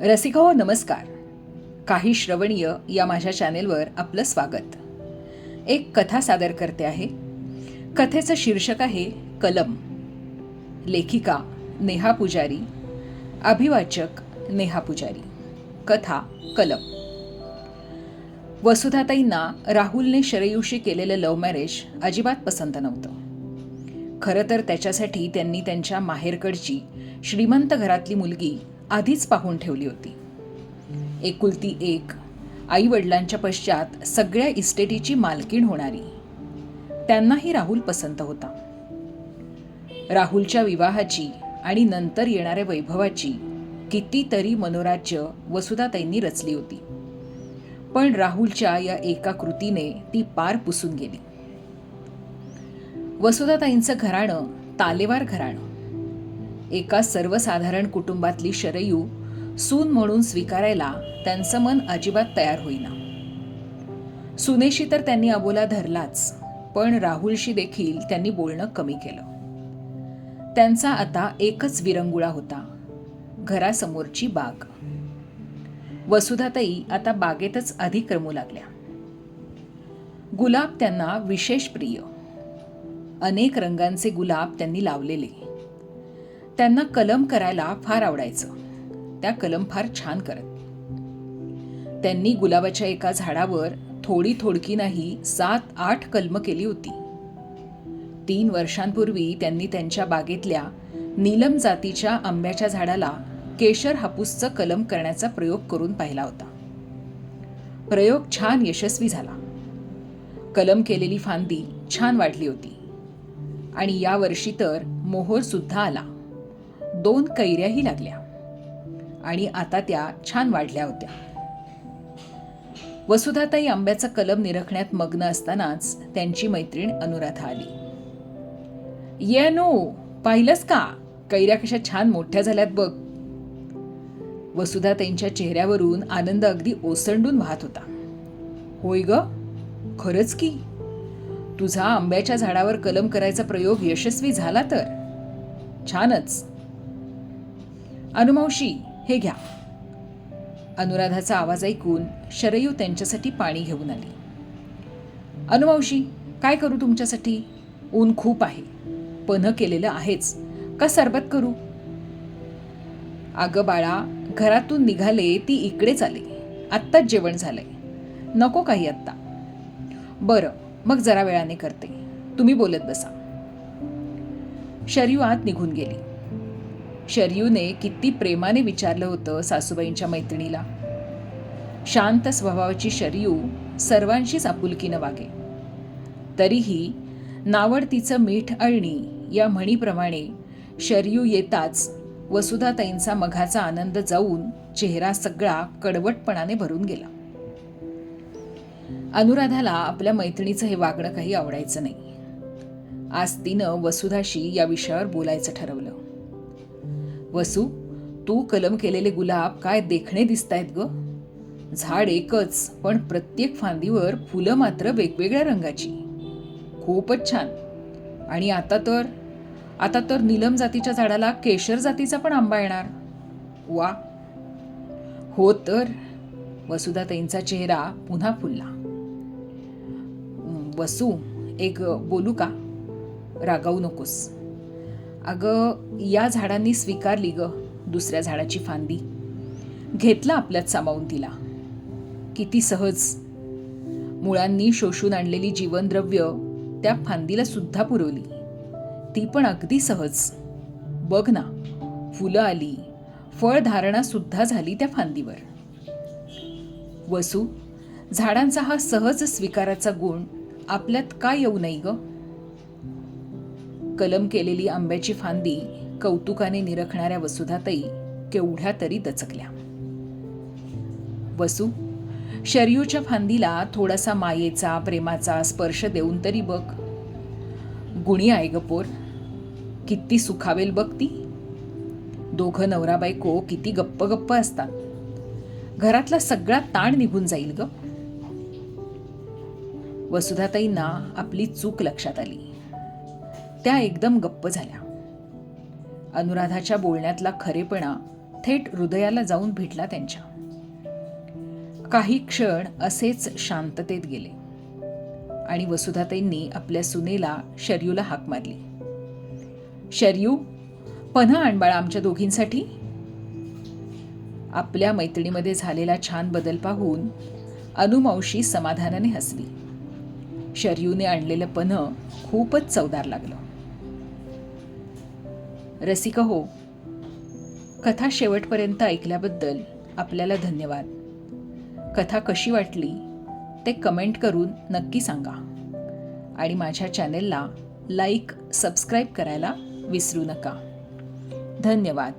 रसिको हो, नमस्कार. काही श्रवणीय या माझ्या चॅनेलवर आपलं स्वागत. एक कथा सादर करते आहे. कथेचं शीर्षक आहे कलम. लेखिका नेहा पुजारी. अभिवाचक नेहा पुजारी. कथा कलम. वसुधाताईंना राहुलने शरयूशी केलेलं लव्ह मॅरेज अजिबात पसंत नव्हतं. खरं तर त्याच्यासाठी त्यांनी त्यांच्या माहेरकडची श्रीमंत घरातली मुलगी आधीच पाहून ठेवली होती. एकुलती एक आई वडिलांच्या पश्चात सगळ्या इस्टेटीची मालकीण होणारी. त्यांनाही राहुल पसंत होता. राहुलच्या विवाहाची आणि नंतर येणाऱ्या वैभवाची कितीतरी मनोराज्य वसुधाताईंनी रचली होती. पण राहुलच्या या एका कृतीने ती पार पुसून गेली. वसुधाताईंचं घराणं तालेवार घराणं एका सर्वसाधारण कुटुंबातली शरयू सून म्हणून स्वीकारायला त्यांचं मन अजिबात तयार होईना. सुनेशी तर त्यांनी अबोला धरलाच पण राहुलशी देखील त्यांनी बोलणं कमी केलं. त्यांचा आता एकच विरंगुळा होता घरासमोरची बाग. वसुधाताई आता बागेतच अधिक रमू लागल्या. गुलाब त्यांना विशेष प्रिय. अनेक रंगांचे गुलाब त्यांनी लावलेले. त्यांना कलम करायला फार आवडायचं. त्या कलम फार छान करत. त्यांनी गुलाबाच्या एका झाडावर थोडी थोडकी नाही सात आठ कलम केली होती. तीन वर्षांपूर्वी त्यांनी त्यांच्या बागेतल्या नीलम जातीच्या आंब्याच्या झाडाला केशर हापूसचं कलम करण्याचा प्रयोग करून पाहिला होता. प्रयोग छान यशस्वी झाला. कलम केलेली फांदी छान वाढली होती. आणि या वर्षी तर मोहोर सुद्धा आला. दोन कैऱ्याही लागल्या. आणि आता त्या छान वाढल्या होत्या. वसुधाताई आंब्याचा कलम निरखण्यात मग्न असतानाच त्यांची मैत्रीण अनुराधा आली. ये नो पाहिलंस का? कैऱ्या कशा छान मोठ्या झाल्यात बघ. वसुधाताईंच्या चेहऱ्यावरून आनंद अगदी ओसंडून वाहत होता. होय ग? खरंच की. तुझा आंब्याच्या झाडावर कलम करायचा प्रयोग यशस्वी झाला तर. छानच. अनुमावशी हे घ्या. अनुराधाचा आवाज ऐकून शरयू त्यांच्यासाठी पाणी घेऊन आली. अनुमावशी काय करू तुमच्यासाठी? ऊन खूप आहे. पन्ह केलेलं आहेच. का सरबत करू? अगं बाळा घरातून निघाले ती इकडेच आले. आत्ताच जेवण झालंय. नको काही आत्ता. बरं मग जरा वेळाने करते. तुम्ही बोलत बसा. शरयू आत निघून गेली. शरयूने किती प्रेमाने विचारलं होतं सासूबाईंच्या मैत्रिणीला. शांत स्वभावाची शरयू सर्वांशीच आपुलकीनं वागे. तरीही नावडतीचं मीठ अळणी या म्हणीप्रमाणे शरयू येताच वसुधाताईंचा मघाचा आनंद जाऊन चेहरा सगळा कडवटपणाने भरून गेला. अनुराधाला आपल्या मैत्रिणीचं हे वागणं काही आवडायचं नाही. आज तिनं वसुधाशी या विषयावर बोलायचं ठरवलं. वसू तू कलम केलेले गुलाब काय देखणे दिसतायत ग? झाड एकच पण प्रत्येक फांदीवर फुलं मात्र वेगवेगळ्या रंगाची. खूपच छान. आणि आता तर आता तर नीलम जातीच्या झाडाला केशर जातीचा पण आंबा येणार. वा. हो तर वसुधाताईंचा चेहरा पुन्हा फुलला. वसू एक बोलू का? रागावू नकोस. अगं या झाडांनी स्वीकारली ग दुसऱ्या झाडाची फांदी. घेतला आपल्यात सामावून तिला. किती सहज. मुळांनी शोषून आणलेली जीवनद्रव्य त्या फांदीला सुद्धा पुरवली. ती पण अगदी सहज. बघ ना फुलं आली फळधारणा सुद्धा झाली त्या फांदीवर. वसू झाडांचा हा सहज स्वीकाराचा गुण आपल्यात का येऊ नाही ग? कलम केलेली आंब्याची फांदी कौतुकाने निरखणाऱ्या वसुधाताई केवढ्या तरी दचकल्या. वसू शरयूच्या फांदीला थोडासा मायेचा प्रेमाचा स्पर्श देऊन तरी बघ. गुणी आहे ग पोर किती सुखावेल बघ ती. दोघं नवरा बायको किती गप्प गप्प असतात. घरातला सगळा ताण निघून जाईल ग. वसुधाताईंना आपली चूक लक्षात आली. त्या एकदम गप्प झाल्या. अनुराधाच्या बोलण्यातला खरेपणा थेट हृदयाला जाऊन भेटला त्यांच्या. काही क्षण असेच शांततेत गेले. आणि वसुधाताईंनी आपल्या सुनेला शर्यूला हाक मारली. शर्यू पन्हा आणबाळा आमच्या दोघींसाठी. आपल्या मैत्रिणीमध्ये झालेला छान बदल पाहून अनुमावशी समाधानाने हसली. शर्यूने आणलेलं पन्ह खूपच चवदार लागलं. रसिक हो. कथा शेवटपर्यंत ऐकल्याबद्दल आपल्याला धन्यवाद. कथा कशी वाटली ते कमेंट करून नक्की सांगा. आणि माझ्या चॅनेलला लाईक सबस्क्राईब करायला विसरू नका. धन्यवाद.